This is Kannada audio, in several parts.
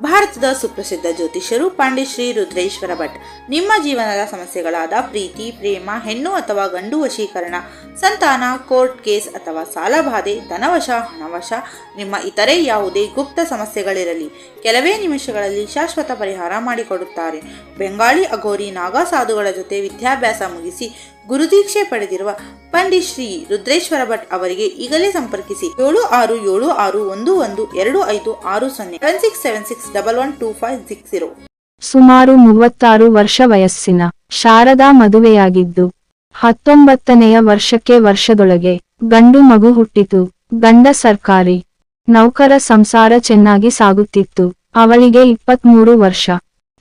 ಭಾರತದ ಸುಪ್ರಸಿದ್ಧ ಜ್ಯೋತಿಷ್ಯರು ಪಾಂಡಿಶ್ರೀ ರುದ್ರೇಶ್ವರ ಭಟ್. ನಿಮ್ಮ ಜೀವನದ ಸಮಸ್ಯೆಗಳಾದ ಪ್ರೀತಿ, ಪ್ರೇಮ, ಹೆಣ್ಣು ಅಥವಾ ಗಂಡು ವಶೀಕರಣ, ಸಂತಾನ, ಕೋರ್ಟ್ ಕೇಸ್ ಅಥವಾ ಸಾಲಬಾಧೆ ಧನವಶ, ಹಣವಶ, ನಿಮ್ಮ ಇತರೆ ಯಾವುದೇ ಗುಪ್ತ ಸಮಸ್ಯೆಗಳಿರಲಿ, ಕೆಲವೇ ನಿಮಿಷಗಳಲ್ಲಿ ಶಾಶ್ವತ ಪರಿಹಾರ ಮಾಡಿಕೊಡುತ್ತಾರೆ. ಬೆಂಗಾಳಿ ಅಘೋರಿ ನಾಗಾ ಸಾಧುಗಳ ಜೊತೆ ವಿದ್ಯಾಭ್ಯಾಸ ಮುಗಿಸಿ ಗುರುದೀಕ್ಷೆ ಪಡೆದಿರುವ ಪಂಡಿತ್ ಶ್ರೀ ರುದ್ರೇಶ್ವರ ಭಟ್ ಅವರಿಗೆ ಈಗಲೇ ಸಂಪರ್ಕಿಸಿ ಏಳು ಆರು ಏಳು ಆರು ಒಂದು ಒಂದು ಎರಡು ಐದು ಆರು ಸೊನ್ನೆ seven six seven six double one two five six zero ಸುಮಾರು ಮೂವತ್ತಾರು ವರ್ಷ ವಯಸ್ಸಿನ ಶಾರದಾ ಮದುವೆಯಾಗಿದ್ದು, ಹತ್ತೊಂಬತ್ತನೆಯ ವರ್ಷಕ್ಕೆ ವರ್ಷದೊಳಗೆ ಗಂಡು ಮಗು ಹುಟ್ಟಿತು. ಗಂಡ ಸರ್ಕಾರಿ ನೌಕರ ಸಂಸಾರ ಚೆನ್ನಾಗಿ ಸಾಗುತ್ತಿತ್ತು. ಅವಳಿಗೆ ಇಪ್ಪತ್ಮೂರು ವರ್ಷ.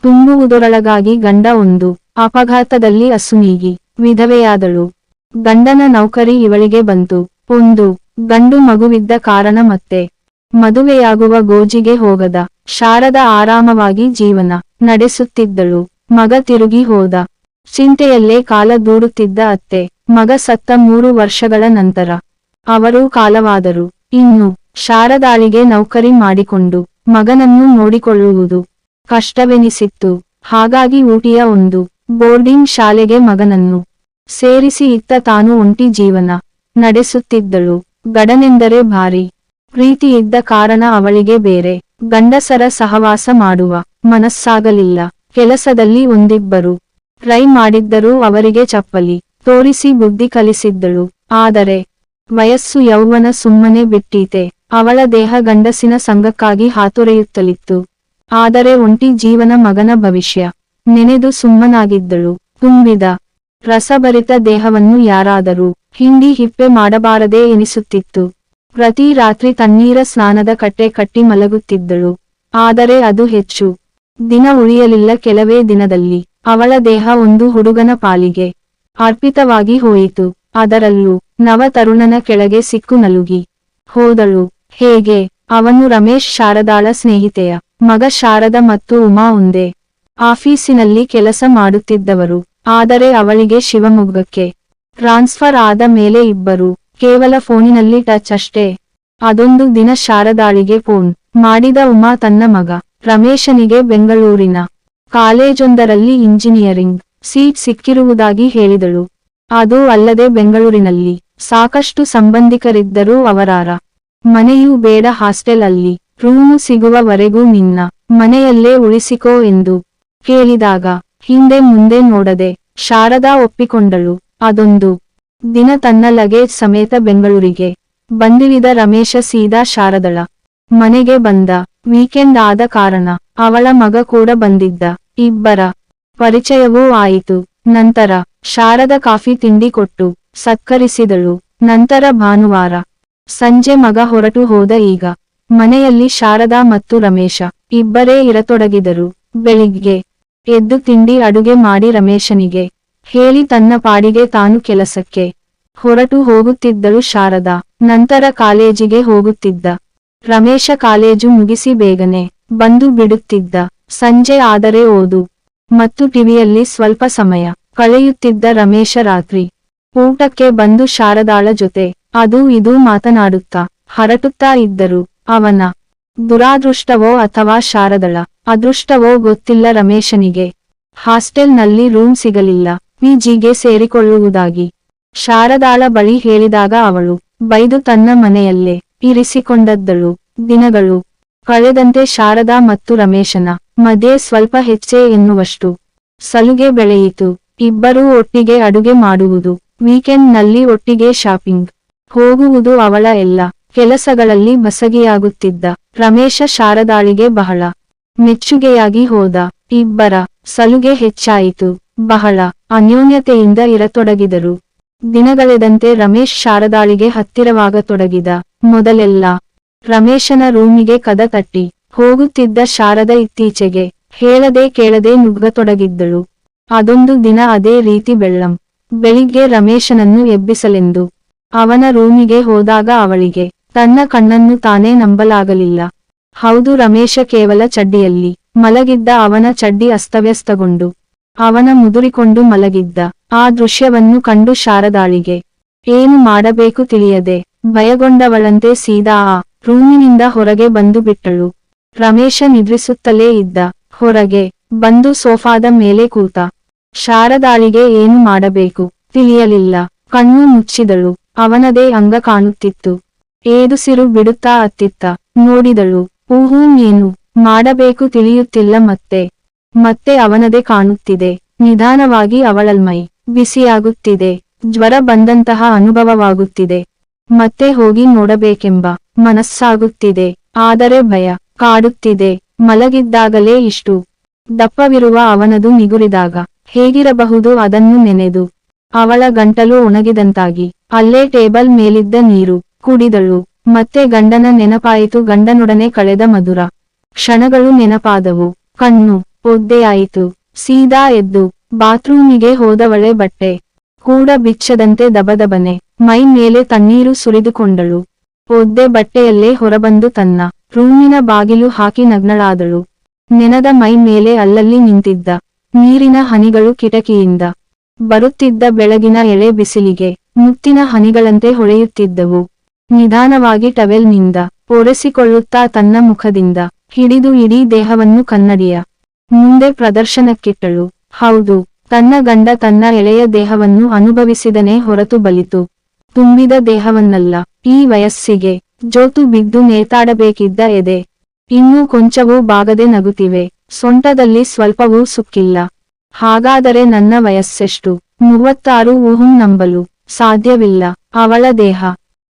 ತುಂಬುವುದರೊಳಗಾಗಿ ಗಂಡ ಒಂದು ಅಪಘಾತದಲ್ಲಿ ಅಸುನೀಗಿ ವಿಧವೆಯಾದಳು. ಗಂಡನ ನೌಕರಿ ಇವಳಿಗೆ ಬಂತು. ಒಂದು ಗಂಡು ಮಗುವಿದ್ದ ಕಾರಣ ಮತ್ತೆ ಮದುವೆಯಾಗುವ ಗೋಜಿಗೆ ಹೋಗದ. ಶಾರದ ಆರಾಮವಾಗಿ ಜೀವನ ನಡೆಸುತ್ತಿದ್ದಳು. ಮಗ ತಿರುಗಿ ಹೋದ. ಚಿಂತೆಯಲ್ಲೇ ಕಾಲ ದೂಡುತ್ತಿದ್ದ ಅತ್ತೆ. ಮಗ ಸತ್ತ ಮೂರು ವರ್ಷಗಳ ನಂತರ. ಅವರೂ ಕಾಲವಾದರು. ಇನ್ನು ಶಾರದಾಳಿಗೆ ನೌಕರಿ ಮಾಡಿಕೊಂಡು ಮಗನನ್ನು ನೋಡಿಕೊಳ್ಳುವುದು ಕಷ್ಟವೆನಿಸಿತ್ತು. ಹಾಗಾಗಿ ಊಟಿಯ ಒಂದು ಬೋರ್ಡಿಂಗ್ ಶಾಲೆಗೆ ಮಗನನ್ನು ಸೇರಿಸಿ ಇತ್ತ ತಾನು ಒಂಟಿ ಜೀವನ ನಡೆಸುತ್ತಿದ್ದಳು. ಗಡನೆಂದರೆ ಭಾರಿ ಪ್ರೀತಿ ಇದ್ದ ಕಾರಣ ಅವಳಿಗೆ ಬೇರೆ ಗಂಡಸರ ಸಹವಾಸ ಮಾಡುವ ಮನಸ್ಸಾಗಲಿಲ್ಲ. ಕೆಲಸದಲ್ಲಿ ಒಂದಿಬ್ಬರು ಟ್ರೈ ಮಾಡಿದ್ದರೂ ಅವರಿಗೆ ಚಪ್ಪಲಿ ತೋರಿಸಿ ಬುದ್ಧಿ ಕಲಿಸಿದ್ದಳು. ಆದರೆ ವಯಸ್ಸು ಯೌವನ ಸುಮ್ಮನೆ ಬಿಟ್ಟೀತೆ. ಅವಳ ದೇಹ ಗಂಡಸಿನ ಸಂಘಕ್ಕಾಗಿ ಹಾತೊರೆಯುತ್ತಲಿತ್ತು. ಆದರೆ ಒಂಟಿ ಜೀವನ ಮಗನ ಭವಿಷ್ಯ ನೆನೆದು ಸುಮ್ಮನಾಗಿದ್ದಳು. ತುಂಬಿದ ರಸಭರಿತ ದೇಹವನ್ನು ಯಾರಾದರೂ ಹಿಂಡಿ ಹಿಪ್ಪೆ ಮಾಡಬಾರದೇ ಎನಿಸುತ್ತಿತ್ತು. ಪ್ರತಿ ರಾತ್ರಿ ತಣ್ಣೀರ ಸ್ನಾನದ ಕಟ್ಟೆ ಕಟ್ಟಿ ಮಲಗುತ್ತಿದ್ದಳು. ಆದರೆ ಅದು ಹೆಚ್ಚು. ದಿನ ಉಳಿಯಲಿಲ್ಲ ಕೆಲವೇ ದಿನದಲ್ಲಿ. ಅವಳ ದೇಹ ಒಂದು ಹುಡುಗನ ಪಾಲಿಗೆ. ಅರ್ಪಿತವಾಗಿ ಹೋಯಿತು. ಅದರಲ್ಲೂ ನವ ತರುಣನ ಕೆಳಗೆ ಸಿಕ್ಕು ನಲುಗಿ. ಹೋದಳು. ಹೇಗೆ? ಅವನು ರಮೇಶ್ ಶಾರದಾಳ ಸ್ನೇಹಿತೆಯ ಮಗ ಶಾರದ ಮತ್ತು ಉಮಾ ಒಂದೇ. ಆಫೀಸಿನಲ್ಲಿ ಕೆಲಸ ಮಾಡುತ್ತಿದ್ದವರು. ಆದರೆ ಅವಳಿಗೆ ಶಿವಮೊಗ್ಗಕ್ಕೆ ಟ್ರಾನ್ಸ್ಫರ್ ಆದ ಮೇಲೆ ಇಬ್ಬರು. ಕೇವಲ ಫೋನಿನಲ್ಲಿ ಟಚ್ ಅಷ್ಟೇ. ಅದೊಂದು ದಿನ ಶಾರದಾಳಿಗೆ ಫೋನ್ ಮಾಡಿದ ಉಮಾ ತನ್ನ ಮಗ ರಮೇಶನಿಗೆ ಬೆಂಗಳೂರಿನ ಕಾಲೇಜೊಂದರಲ್ಲಿ ಇಂಜಿನಿಯರಿಂಗ್ ಸೀಟ್ ಸಿಕ್ಕಿರುವುದಾಗಿ ಹೇಳಿದಳು. ಅದು ಅಲ್ಲದೆ ಬೆಂಗಳೂರಿನಲ್ಲಿ ಸಾಕಷ್ಟು ಸಂಬಂಧಿಕರಿದ್ದರೂ ಅವರಾರ ಮನೆಯೂ ಬೇಡ ಹಾಸ್ಟೆಲ್ ಅಲ್ಲಿ ರೂಮು ಸಿಗುವವರೆಗೂ ನಿನ್ನ ಮನೆಯಲ್ಲೇ ಉಳಿಸಿಕೋ ಎಂದು ಕೇಳಿದಾಗ ಹಿಂದೆ ಮುಂದೆ ನೋಡದೆ ಶಾರದಾ ಒಪ್ಪಿಕೊಂಡಳು. ಅದೊಂದು ದಿನ ತನ್ನ ಲಗೇಜ್ ಸಮೇತ ಬೆಂಗಳೂರಿಗೆ. ಬಂದಿಳಿದ ರಮೇಶ ಸೀದಾ ಶಾರದಳ ಮನೆಗೆ ಬಂದ. ವೀಕೆಂಡ್ ಆದ ಕಾರಣ ಅವಳ ಮಗ ಕೂಡ ಬಂದಿದ್ದ. ಇಬ್ಬರ ಪರಿಚಯವೂ ಆಯಿತು. ನಂತರ ಶಾರದ ಕಾಫಿ ತಿಂಡಿ ಕೊಟ್ಟು ಸತ್ಕರಿಸಿದಳು. ನಂತರ ಭಾನುವಾರ ಸಂಜೆ ಮಗ ಹೊರಟು ಹೋದ ಈಗ ಮನೆಯಲ್ಲಿ ಶಾರದಾ ಮತ್ತು ರಮೇಶ ಇಬ್ಬರೇ ಇರತೊಡಗಿದರು. ಬೆಳಿಗ್ಗೆ ಎದ್ದು ತಿಂಡಿ ಅಡುಗೆ ಮಾಡಿ ರಮೇಶನಿಗೆ ಹೇಳಿ ತನ್ನ ಪಾಡಿಗೆ ತಾನು ಕೆಲಸಕ್ಕೆ ಹೊರಟು ಹೋಗುತ್ತಿದ್ದಳು ಶಾರದಾ. ನಂತರ ಕಾಲೇಜಿಗೆ ಹೋಗುತ್ತಿದ್ದ. ರಮೇಶ ಕಾಲೇಜು ಮುಗಿಸಿ ಬೇಗನೆ ಬಂದು ಬಿಡುತ್ತಿದ್ದ. ಸಂಜೆ ಆದರೆ ಓದು ಮತ್ತು ಟಿವಿಯಲ್ಲಿ ಸ್ವಲ್ಪ ಸಮಯ ಕಳೆಯುತ್ತಿದ್ದ ರಮೇಶ ರಾತ್ರಿ ಊಟಕ್ಕೆ ಬಂದು ಶಾರದಾಳ ಜೊತೆ ಅದು ಇದು ಮಾತನಾಡುತ್ತಾ ಹರಟುತ್ತಾ ಇದ್ದರು. ಅವನ ದುರಾದೃಷ್ಟವೋ ಅಥವಾ ಶಾರದಳ ಅದೃಷ್ಟವೋ ಗೊತ್ತಿಲ್ಲ ರಮೇಶನಿಗೆ. ಹಾಸ್ಟೆಲ್ನಲ್ಲಿ ರೂಮ್ ಸಿಗಲಿಲ್ಲ. ಪಿಜಿಗೆ ಸೇರಿಕೊಳ್ಳುವುದಾಗಿ. ಶಾರದಾಳ ಬಳಿ ಹೇಳಿದಾಗ ಅವಳು, ಬೈದು ತನ್ನ ಮನೆಯಲ್ಲೇ ಇರಿಸಿಕೊಂಡದ್ದಳು, ದಿನಗಳು. ಕಳೆದಂತೆ ಶಾರದಾ ಮತ್ತು ರಮೇಶನ ಮಧ್ಯೆ ಸ್ವಲ್ಪ ಹೆಚ್ಚೆ ಎನ್ನುವಷ್ಟು. ಸಲುಗೆ ಬೆಳೆಯಿತು. ಇಬ್ಬರೂ ಒಟ್ಟಿಗೆ ಅಡುಗೆ ಮಾಡುವುದು. ವೀಕೆಂಡ್ನಲ್ಲಿ ಒಟ್ಟಿಗೆ ಶಾಪಿಂಗ್. ಹೋಗುವುದು ಅವಳ ಎಲ್ಲ ಕೆಲಸಗಳಲ್ಲಿ ಬಸಗಿಯಾಗುತ್ತಿದ್ದ. ರಮೇಶ ಶಾರದಾಳಿಗೆ ಬಹಳ ಮೆಚ್ಚುಗೆಯಾಗಿ ಹೋದ. ಇಬ್ಬರ ಸಲುಗೆ ಹೆಚ್ಚಾಯಿತು. ಬಹಳ ಅನ್ಯೋನ್ಯತೆಯಿಂದ ಇರತೊಡಗಿದರು. ದಿನಗಳೆದಂತೆ ರಮೇಶ್ ಶಾರದಾಳಿಗೆ ಹತ್ತಿರವಾಗತೊಡಗಿದ ಮೊದಲೆಲ್ಲ ರಮೇಶನ ರೂಮಿಗೆ ಕದ ತಟ್ಟಿ ಹೋಗುತ್ತಿದ್ದ ಶಾರದ ಇತ್ತೀಚೆಗೆ ಹೇಳದೆ ಕೇಳದೆ ನುಗ್ಗತೊಡಗಿದ್ದಳು. ಅದೊಂದು ದಿನ ಅದೇ ರೀತಿ ಬೆಳ್ಳಂ. ಬೆಳಿಗ್ಗೆ ರಮೇಶನನ್ನು ಎಬ್ಬಿಸಲೆಂದು ಅವನ ರೂಮಿಗೆ ಹೋದಾಗ ಅವಳಿಗೆ ತನ್ನ ಕಣ್ಣನ್ನು ತಾನೇ ನಂಬಲಾಗಲಿಲ್ಲ. ಹೌದು ರಮೇಶ ಕೇವಲ ಚಡ್ಡಿಯಲ್ಲಿ ಮಲಗಿದ್ದ ಅವನ ಚಡ್ಡಿ ಅಸ್ತವ್ಯಸ್ತಗೊಂಡು ಅವನ ಮುದುರಿಕೊಂಡು ಮಲಗಿದ್ದ ಆ ದೃಶ್ಯವನ್ನು ಕಂಡು ಶಾರದಾಳಿಗೆ, ಏನು ಮಾಡಬೇಕು ತಿಳಿಯದೆ? ಭಯಗೊಂಡವಳಂತೆ ಸೀದಾ ಆ ರೂಮಿನಿಂದ ಹೊರಗೆ ಬಂದು ಬಿಟ್ಟಳು. ರಮೇಶ ನಿದ್ರಿಸುತ್ತಲೇ ಇದ್ದ. ಹೊರಗೆ ಬಂದು ಸೋಫಾದ ಮೇಲೆ ಕೂತ. ಶಾರದಾಳಿಗೆ ಏನು ಮಾಡಬೇಕು ತಿಳಿಯಲಿಲ್ಲ. ಕಣ್ಣು ಮುಚ್ಚಿದಳು. ಅವನದೇ ಅಂಗ ಕಾಣುತ್ತಿತ್ತು. ಏದುಸಿರು ಬಿಡುತ್ತಾ ಅತ್ತಿತ್ತ. ನೋಡಿದಳು. ಊಹೂ, ಏನು ಮಾಡಬೇಕು ತಿಳಿಯುತ್ತಿಲ್ಲ ಮತ್ತೆ. ಮತ್ತೆ ಅವನದೇ ಕಾಣುತ್ತಿದೆ. ನಿಧಾನವಾಗಿ ಅವಳಲ್ಮೈ ಬಿಸಿಯಾಗುತ್ತಿದೆ. ಜ್ವರ ಬಂದಂತಹ ಅನುಭವವಾಗುತ್ತಿದೆ. ಮತ್ತೆ ಹೋಗಿ ನೋಡಬೇಕೆಂಬ ಮನಸ್ಸಾಗುತ್ತಿದೆ. ಆದರೆ ಭಯ ಕಾಡುತ್ತಿದೆ. ಮಲಗಿದ್ದಾಗಲೇ ಇಷ್ಟು ದಪ್ಪವಿರುವ ಅವನದು ನಿಗುರಿದಾಗ ಹೇಗಿರಬಹುದು ಅದನ್ನು ನೆನೆದು. ಅವಳ ಗಂಟಲು ಒಣಗಿದಂತಾಗಿ. ಅಲ್ಲೇ ಟೇಬಲ್ ಮೇಲಿದ್ದ ನೀರು ಕುಡಿದಳು. ಮತ್ತೆ ಗಂಡನ ನೆನಪಾಯಿತು. ಗಂಡನೊಡನೆ ಕಳೆದ ಮಧುರ ಕ್ಷಣಗಳು ನೆನಪಾದವು. ಕಣ್ಣು ಒದ್ದೆಯಾಯಿತು ಸೀದಾ ಎದ್ದು ಬಾತ್ರೂಮಿಗೆ ಹೋದವಳೆ ಬಟ್ಟೆ ಕೂಡ ಬಿಚ್ಚದಂತೆ ದಬದಬನೆ. ಮೈ ಮೇಲೆ ತಣ್ಣೀರು ಸುರಿದುಕೊಂಡಳು. ಒದ್ದೆ ಬಟ್ಟೆಯಲ್ಲೇ ಹೊರಬಂದು ತನ್ನ ರೂಮಿನ ಬಾಗಿಲು ಹಾಕಿ ನಗ್ನಳಾದಳು. ನೆನದ ಮೈ ಮೇಲೆ ಅಲ್ಲಲ್ಲಿ ನಿಂತಿದ್ದ ನೀರಿನ ಹನಿಗಳು ಕಿಟಕಿಯಿಂದ ಬರುತ್ತಿದ್ದ ಬೆಳಗಿನ ಎಳೆ ಬಿಸಿಲಿಗೆ ಮುತ್ತಿನ ಹನಿಗಳಂತೆ ಹೊಳೆಯುತ್ತಿದ್ದವು. ನಿಧಾನವಾಗಿ ಟವೆಲ್ನಿಂದ ಒರೆಸಿಕೊಳ್ಳುತ್ತಾ ತನ್ನ ಮುಖದಿಂದ ಹಿಡಿದು ಇಡೀ ದೇಹವನ್ನು ಕನ್ನಡಿಯ ಮುಂದೆ ಪ್ರದರ್ಶನಕ್ಕಿಟ್ಟಳು. ಹೌದು, ತನ್ನ ಗಂಡ ತನ್ನ ಎಳೆಯ ದೇಹವನ್ನು ಅನುಭವಿಸಿದನೇ ಹೊರತು ಬಲಿತು. ತುಂಬಿದ ದೇಹವನ್ನಲ್ಲ, ಈ ವಯಸ್ಸಿಗೆ. ಜೋತು ಬಿದ್ದು ನೇತಾಡಬೇಕಿದ್ದ ಎದೆ. ಇನ್ನೂ ಕೊಂಚವೂ ಬಾಗದೆ ನಗುತ್ತಿವೆ. ಸೊಂಟದಲ್ಲಿ ಸ್ವಲ್ಪವೂ ಸುಕ್ಕಿಲ್ಲ. ಹಾಗಾದರೆ ನನ್ನ ವಯಸ್ಸೆಷ್ಟು? ಮೂವತ್ತಾರು ಊಹುಂ ನಂಬಲು. ಸಾಧ್ಯವಿಲ್ಲ. ಅವಳ ದೇಹ.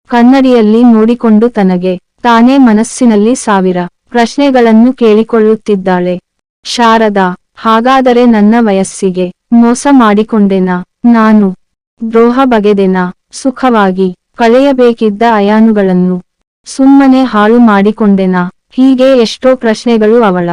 ಕನ್ನಡಿಯಲ್ಲಿ ನೋಡಿಕೊಂಡು ತನಗೆ. ತಾನೇ ಮನಸ್ಸಿನಲ್ಲಿ ಸಾವಿರ ಪ್ರಶ್ನೆಗಳನ್ನು ಕೇಳಿಕೊಳ್ಳುತ್ತಿದ್ದಾಳೆ. ಶಾರದಾ, ಹಾಗಾದರೆ ನನ್ನ ವಯಸ್ಸಿಗೆ ಮೋಸ ಮಾಡಿಕೊಂಡೆನಾ? ನಾನು ದ್ರೋಹ ಬಗೆದೆನಾ? ಸುಖವಾಗಿ ಕಳೆಯಬೇಕಿದ್ದ ಅಯಾನುಗಳನ್ನು ಸುಮ್ಮನೆ ಹಾಳು ಮಾಡಿಕೊಂಡೆನಾ? ಹೀಗೆ ಎಷ್ಟೋ ಪ್ರಶ್ನೆಗಳು ಅವಳ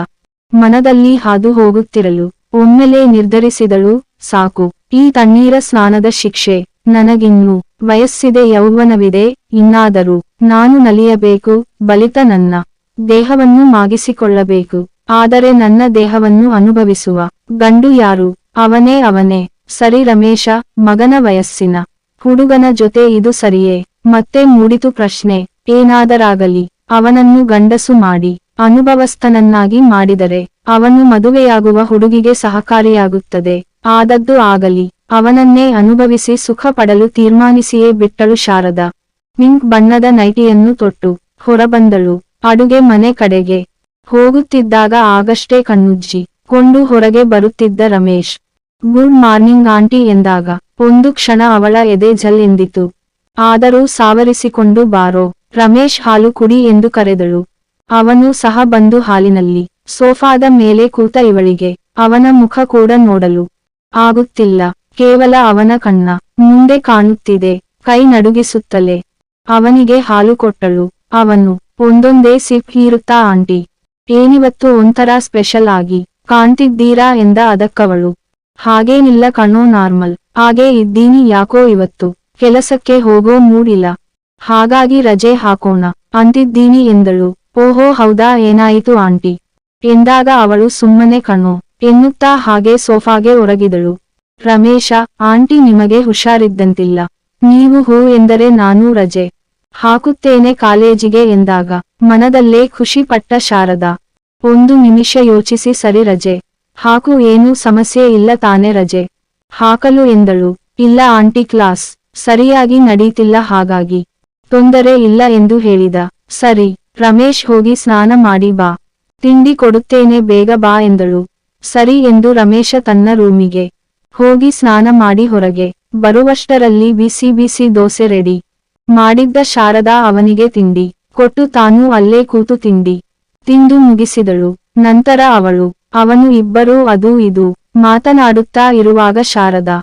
ಮನದಲ್ಲಿ ಹಾದು ಹೋಗುತ್ತಿರಲು ಒಮ್ಮೆಲೇ ನಿರ್ಧರಿಸಿದಳು, ಸಾಕು. ಈ ತಣ್ಣೀರ ಸ್ನಾನದ ಶಿಕ್ಷೆ ನನಗಿನ್ನೂ ವಯಸ್ಸಿದೆ ಯೌವನವಿದೆ ಇನ್ನಾದರೂ ನಾನು ನಲಿಯಬೇಕು, ಬಲಿತ ನನ್ನ ದೇಹವನ್ನು ಮಾಗಿಸಿಕೊಳ್ಳಬೇಕು. ಆದರೆ ನನ್ನ ದೇಹವನ್ನು ಅನುಭವಿಸುವ ಗಂಡು ಯಾರು? ಅವನೇ ಅವನೇ. ಸರಿ ರಮೇಶ, ಮಗನ ವಯಸ್ಸಿನ ಹುಡುಗನ ಜೊತೆ ಇದು ಸರಿಯೇ? ಮತ್ತೆ ಮೂಡಿತು ಪ್ರಶ್ನೆ. ಏನಾದರಾಗಲಿ? ಅವನನ್ನು ಗಂಡಸು ಮಾಡಿ, ಅನುಭವಸ್ಥನನ್ನಾಗಿ ಮಾಡಿದರೆ ಅವನು ಮದುವೆಯಾಗುವ ಹುಡುಗಿಗೆ ಸಹಕಾರಿಯಾಗುತ್ತದೆ. ಆದದ್ದು ಆಗಲಿ. ಅವನನ್ನೇ ಅನುಭವಿಸಿ ಸುಖ ಪಡಲು ತೀರ್ಮಾನಿಸಿಯೇ ಬಿಟ್ಟಳು ಶಾರದ. ಪಿಂಕ್ ಬಣ್ಣದ ನೈಟಿಯನ್ನು ತೊಟ್ಟು ಹೊರಬಂದಳು. ಅಡುಗೆ ಮನೆ ಕಡೆಗೆ ಹೋಗುತ್ತಿದ್ದಾಗ ಆಗಷ್ಟೇ ಕಣ್ಣುಜ್ಜಿ, ಕೊಂಡು ಹೊರಗೆ ಬರುತ್ತಿದ್ದ ರಮೇಶ್. ಗುಡ್ ಮಾರ್ನಿಂಗ್ ಆಂಟಿ ಎಂದಾಗ, ಒಂದು ಕ್ಷಣ ಅವಳ ಎದೆ ಜಲ್ ಎಂದಿತು. ಆದರೂ ಸಾವರಿಸಿಕೊಂಡು ಬಾರೋ, ರಮೇಶ್ ಹಾಲು ಕುಡಿ ಎಂದು ಕರೆದಳು. ಅವನು ಸಹ ಬಂದು ಹಾಲಿನಲ್ಲಿ, ಸೋಫಾದ ಮೇಲೆ ಕೂತ ಇವಳಿಗೆ, ಅವನ ಮುಖ ಕೂಡ ನೋಡಲು. ಆಗುತ್ತಿಲ್ಲ, ಕೇವಲ ಅವನ ಕಣ್ಣ, ಮುಂದೆ ಕಾಣುತ್ತಿದೆ, ಕೈ ನಡುಗಿಸುತ್ತಲೇ. ಅವನಿಗೆ ಹಾಲು ಕೊಟ್ಟಳು. ಅವನು, ಒಂದೊಂದೇ ಸಿಪ್ ಹೀರುತ್ತಾ ಆಂಟಿ ಏನಿವತ್ತು ಒಂಥರ ಸ್ಪೆಷಲ್ ಆಗಿ ಕಾಣ್ತಿದ್ದೀರಾ ಎಂದ ಅದಕ್ಕವಳು. ಹಾಗೇನಿಲ್ಲ ಕಣೋ ನಾರ್ಮಲ್, ಹಾಗೇ ಇದ್ದೀನಿ ಯಾಕೋ ಇವತ್ತು, ಕೆಲಸಕ್ಕೆ ಹೋಗೋ ಮೂಡಿಲ್ಲ. ಹಾಗಾಗಿ ರಜೆ ಹಾಕೋಣ ಅಂತಿದ್ದೀನಿ ಎಂದಳು. ಓಹೋ ಹೌದಾ ಏನಾಯಿತು ಆಂಟಿ? ಎಂದಾಗ ಅವಳು ಸುಮ್ಮನೆ ಕಣೋ, ಎನ್ನುತ್ತಾ ಹಾಗೆ ಸೋಫಾಗೆ ಒರಗಿದಳು. ರಮೇಶ, ಆಂಟಿ ನಿಮಗೆ ಹುಷಾರಿದ್ದಂತಿಲ್ಲ. ನೀವು ಹೂ ಎಂದರೆ ನಾನೂ ರಜೆ. ಹಾಕುತ್ತೇನೆ ಕಾಲೇಜಿಗೆ ಎಂದಾಗ ಮನದಲ್ಲೇ ಖುಷಿ ಪಟ್ಟ ಶಾರದಾ. ಒಂದು ನಿಮಿಷ ಯೋಚಿಸಿ ಸರಿ ರಜೆ. ಹಾಕು ಏನೂ ಸಮಸ್ಯೆ ಇಲ್ಲ ತಾನೆ ರಜೆ. ಹಾಕಲು ಎಂದಳು. ಇಲ್ಲ ಆಂಟಿ ಕ್ಲಾಸ್. ಸರಿಯಾಗಿ ನಡೀತಿಲ್ಲ ಹಾಗಾಗಿ. ತೊಂದರೆ ಇಲ್ಲ ಎಂದು ಹೇಳಿದ. ಸರಿ, ರಮೇಶ್ ಹೋಗಿ ಸ್ನಾನ ಮಾಡಿ ಬಾ. ತಿಂಡಿ ಕೊಡುತ್ತೇನೆ ಬೇಗ ಬಾ ಎಂದಳು. ಸರಿ ಎಂದು ರಮೇಶ ತನ್ನ ರೂಮಿಗೆ ಹೋಗಿ ಸ್ನಾನ ಮಾಡಿ ಹೊರಗೆ. ಬರುವಷ್ಟರಲ್ಲಿ ಬಿಸಿ ಬಿಸಿ ದೋಸೆ ರೆಡಿ. ಮಾಡಿದ್ದ ಶಾರದಾ ಅವನಿಗೆ ತಿಂಡಿ. ಕೊಟ್ಟು ತಾನೂ ಅಲ್ಲೇ ಕೂತು ತಿಂಡಿ. ತಿಂದು ಮುಗಿಸಿದಳು. ನಂತರ ಅವಳು, ಅವನು ಇಬ್ಬರೂ ಅದು ಇದು, ಮಾತನಾಡುತ್ತಾ ಇರುವಾಗ ಶಾರದಾ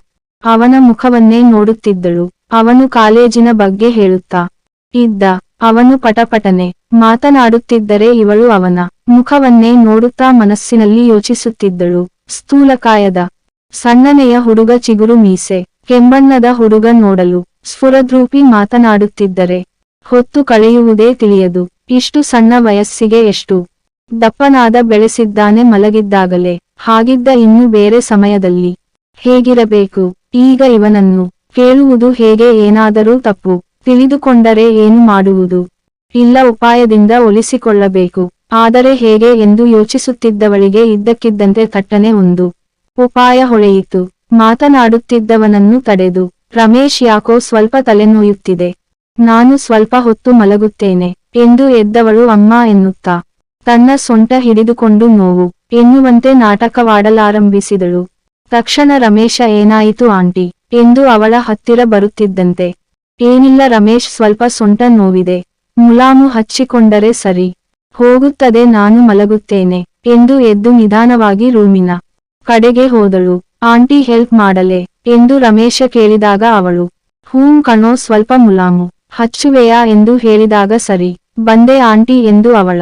ಅವನ ಮುಖವನ್ನೇ ನೋಡುತ್ತಿದ್ದಳು. ಅವನು ಕಾಲೇಜಿನ ಬಗ್ಗೆ ಹೇಳುತ್ತಾ, ಇದ್ದ ಅವನು ಪಟಪಟನೆ, ಮಾತನಾಡುತ್ತಿದ್ದರೆ ಇವಳು ಅವನ ಮುಖವನ್ನೇ ನೋಡುತ್ತಾ ಮನಸ್ಸಿನಲ್ಲಿ ಯೋಚಿಸುತ್ತಿದ್ದಳು. ಸ್ಥೂಲಕಾಯದ ಸಣ್ಣನೆಯ ಹುಡುಗ ಚಿಗುರು ಮೀಸೆ, ಕೆಂಬಣ್ಣದ ಹುಡುಗ ನೋಡಲು ಸ್ಫುರದ್ರೂಪಿ ಮಾತನಾಡುತ್ತಿದ್ದರೆ. ಹೊತ್ತು ಕಳೆಯುವುದೇ ತಿಳಿಯದು. ಇಷ್ಟು ಸಣ್ಣ ವಯಸ್ಸಿಗೆ ಎಷ್ಟು? ದಪ್ಪನಾದ ಬೆಳೆಸಿದ್ದಾನೆ ಮಲಗಿದ್ದಾಗಲೇ. ಹಾಗಿದ್ದ ಇನ್ನು ಬೇರೆ ಸಮಯದಲ್ಲಿ. ಹೇಗಿರಬೇಕು? ಈಗ ಇವನನ್ನು ಕೇಳುವುದು ಹೇಗೆ? ಏನಾದರೂ ತಪ್ಪು. ತಿಳಿದುಕೊಂಡರೆ ಏನು ಮಾಡುವುದು? ಇಲ್ಲ ಉಪಾಯದಿಂದ ಒಲಿಸಿಕೊಳ್ಳಬೇಕು. ಆದರೆ ಹೇಗೆ ಎಂದು ಯೋಚಿಸುತ್ತಿದ್ದವಳಿಗೆ ಇದ್ದಕ್ಕಿದ್ದಂತೆ ತಟ್ಟನೆ ಒಂದು. ಉಪಾಯ ಹೊಳೆಯಿತು. ಮಾತನಾಡುತ್ತಿದ್ದವನನ್ನು ತಡೆದು. ರಮೇಶ್ ಯಾಕೋ ಸ್ವಲ್ಪ ತಲೆನೋಯುತ್ತಿದೆ. ನಾನು ಸ್ವಲ್ಪ ಹೊತ್ತು ಮಲಗುತ್ತೇನೆ, ಎಂದು ಎದ್ದವಳು ಅಮ್ಮ ಎನ್ನುತ್ತಾ. ತನ್ನ ಸೊಂಟ ಹಿಡಿದುಕೊಂಡು ನೋವು ಎನ್ನುವಂತೆ ನಾಟಕವಾಡಲಾರಂಭಿಸಿದಳು. ತಕ್ಷಣ ರಮೇಶ, ಏನಾಯಿತು ಆಂಟಿ, ಎಂದು ಅವಳ ಹತ್ತಿರ ಬರುತ್ತಿದ್ದಂತೆ. ಏನಿಲ್ಲ ರಮೇಶ್, ಸ್ವಲ್ಪ ಸೊಂಟ ನೋವಿದೆ. ಮುಲಾಮು ಹಚ್ಚಿಕೊಂಡರೆ ಸರಿ. ಹೋಗುತ್ತದೆ, ನಾನು ಮಲಗುತ್ತೇನೆ, ಎಂದು ಎದ್ದು ನಿಧಾನವಾಗಿ ರೂಮಿನ ಕಡೆಗೆ ಹೋದಳು. ಆಂಟಿ, ಹೆಲ್ಪ್ ಮಾಡಲೆ. ಎಂದು ರಮೇಶ ಕೇಳಿದಾಗ ಅವಳು, ಹೂಂ ಕಣೋ, ಸ್ವಲ್ಪ ಮುಲಾಮು. ಹಚ್ಚುವೆಯಾ? ಎಂದು ಹೇಳಿದಾಗ, ಸರಿ. ಬಂದೆ ಆಂಟಿ ಎಂದು ಅವಳ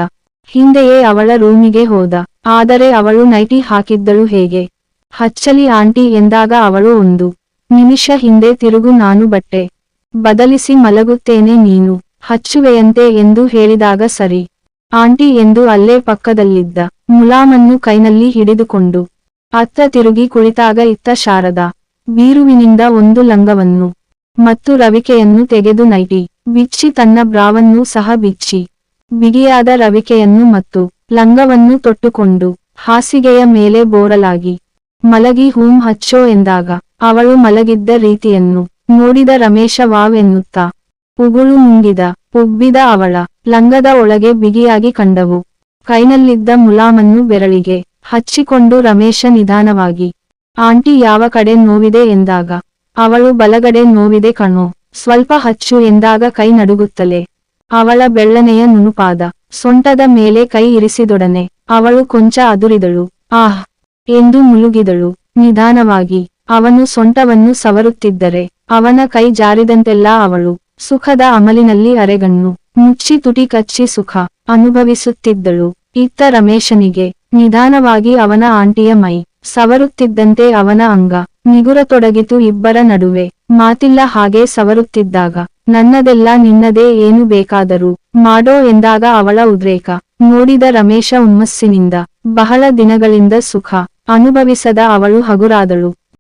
ಹಿಂದೆಯೇ ಅವಳ ರೂಮಿಗೆ ಹೋದ. ಆದರೆ ಅವಳು ನೈಟಿ ಹಾಕಿದ್ದಳು ಹೇಗೆ? ಹಚ್ಚಲಿ ಆಂಟಿ ಎಂದಾಗ ಅವಳು ಒಂದು ನಿಮಿಷ ಹಿಂದೆ ತಿರುಗು ನಾನು ಬಟ್ಟೆ ಬದಲಿಸಿ ಮಲಗುತ್ತೇನೆ ನೀನು. ಹಚ್ಚುವೆಯಂತೆ ಎಂದು ಹೇಳಿದಾಗ, ಸರಿ. ಆಂಟಿ ಎಂದು ಅಲ್ಲೇ ಪಕ್ಕದಲ್ಲಿದ್ದ ಮುಲಾಮನ್ನು ಕೈನಲ್ಲಿ ಹಿಡಿದುಕೊಂಡು ಅತ್ತ ತಿರುಗಿ ಕುಳಿತಾಗ ಇತ್ತ ಶಾರದಾ ಬೀರುವಿನಿಂದ ಒಂದು ಲಂಗವನ್ನು ಮತ್ತು ರವಿಕೆಯನ್ನು ತೆಗೆದು ನೈಟಿ. ಬಿಚ್ಚಿ ತನ್ನ ಬ್ರಾವನ್ನು ಸಹ ಬಿಚ್ಚಿ. ಬಿಗಿಯಾದ ರವಿಕೆಯನ್ನು ಮತ್ತು ಲಂಗವನ್ನು ತೊಟ್ಟುಕೊಂಡು ಹಾಸಿಗೆಯ ಮೇಲೆ ಬೋರಲಾಗಿ. ಮಲಗಿ ಹೂಂ ಹಚ್ಚೋ ಎಂದಾಗ ಅವಳು ಮಲಗಿದ್ದ ರೀತಿಯನ್ನು ನೋಡಿದ ರಮೇಶ ವಾವ್ ಎನ್ನುತ್ತಾ ಉಗುಳು ಮುಂಗಿದ ಉಬ್ಬಿದ ಅವಳ ಲಂಗದ ಒಳಗೆ ಬಿಗಿಯಾಗಿ ಕಂಡವು. ಕೈನಲ್ಲಿದ್ದ ಮುಲಾಮನ್ನು ಬೆರಳಿಗೆ ಹಚ್ಚಿಕೊಂಡು ರಮೇಶ ನಿಧಾನವಾಗಿ ಆಂಟಿ ಯಾವ ಕಡೆ ನೋವಿದೆ ಎಂದಾಗ. ಅವಳು ಬಲಗಡೆ ನೋವಿದೆ ಕಣ್ಣು ಸ್ವಲ್ಪ ಹಚ್ಚು ಎಂದಾಗ ಕೈ ನಡುಗುತ್ತಲೇ. ಅವಳ ಬೆಳ್ಳನೆಯ ನುಣುಪಾದ. ಸೊಂಟದ ಮೇಲೆ ಕೈ ಇರಿಸಿದೊಡನೆ. ಅವಳು ಕೊಂಚ ಅದುರಿದಳು. ಆಹ್! ಎಂದು ಮುಳುಗಿದಳು. ನಿಧಾನವಾಗಿ. ಅವನು ಸೊಂಟವನ್ನು ಸವರುತ್ತಿದ್ದರೆ. ಅವನ ಕೈ ಜಾರಿದಂತೆಲ್ಲ ಅವಳು. ಸುಖದ ಅಮಲಿನಲ್ಲಿ ಅರೆಗಣ್ಣು. ಮುಚ್ಚಿ ತುಟಿ ಕಚ್ಚಿ ಸುಖ ಅನುಭವಿಸುತ್ತಿದ್ದಳು. ಇತ್ತ ರಮೇಶನಿಗೆ. ನಿಧಾನವಾಗಿ ಅವನ ಆಂಟಿಯ ಮೈ. ಸವರುತ್ತಿದ್ದಂತೆ ಅವನ ಅಂಗ ನಿಗುರತೊಡಗಿತು ಇಬ್ಬರ ನಡುವೆ. ಮಾತಿಲ್ಲ ಹಾಗೆ ಸವರುತ್ತಿದ್ದಾಗ, ನನ್ನದೆಲ್ಲ ನಿನ್ನದೇ ಏನು ಬೇಕಾದರೂ ಮಾಡೋ ಎಂದಾಗ ಅವಳ ಉದ್ರೇಕ. ನೋಡಿದ ರಮೇಶ ಉಮ್ಮಸ್ಸಿನಿಂದ ಬಹಳ ದಿನಗಳಿಂದ ಸುಖ ಅನುಭವಿಸದ ಅವಳು ಹಗುರಾದಳು.